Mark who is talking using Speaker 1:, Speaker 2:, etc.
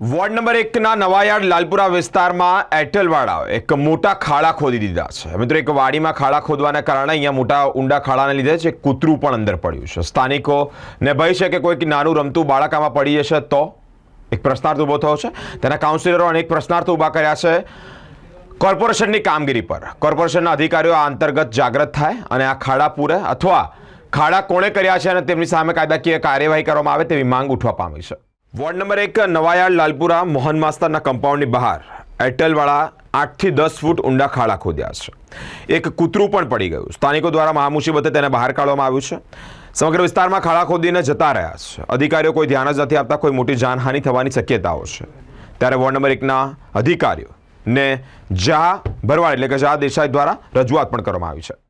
Speaker 1: Ward number એકના નવાયાર્ડ લાલપુરા વિસ્તારમાં એરટેલવાળાઓ એક મોટા ખાડા ખોદી દીધા છે. મિત્રો, એક વાડીમાં ખાડા ખોદવાના કારણે અહીંયા મોટા ઊંડા ખાડાને લીધે છે કૂતરું પણ અંદર પડ્યું છે. સ્થાનિકોને ભય છે કે કોઈક નાનું રમતું બાળક આમાં પડી જશે તો? એક પ્રશ્નાર્થ ઊભો થયો છે. તેના કાઉન્સિલરો અનેક પ્રશ્નાર્થ ઊભા કર્યા છે. કોર્પોરેશનની કામગીરી પર. કોર્પોરેશનના અધિકારીઓ આ અંતર્ગત જાગૃત થાય અને આ ખાડા પૂરે અથવા ખાડા કોણે કર્યા છે અને તેમની સામે કાયદાકીય કાર્યવાહી કરવામાં આવે તેવી માંગ ઉઠવા પામી છે. વોર્ડ નંબર એક, નવાયાળ, લાલપુરા, મોહન માસ્તરના કમ્પાઉન્ડની બહાર. એરટેલવાળા આઠથી દસ ફૂટ ઊંડા ખાડા ખોદ્યા છે. એક કૂતરું પણ પડી ગયું. સ્થાનિકો દ્વારા મહામુસીબતે તેને બહાર કાઢવામાં આવ્યું છે. સમગ્ર વિસ્તારમાં ખાડા ખોદીને જતા રહ્યા છે. અધિકારીઓ કોઈ ધ્યાન જ નથી આપતા, કોઈ મોટી જાનહાનિ થવાની શક્યતાઓ છે. ત્યારે વોર્ડ નંબર એકના અધિકારીઓ ને જા ભરવાડ, એટલે કે જા દેસાઈ દ્વારા રજૂઆત પણ કરવામાં આવી છે.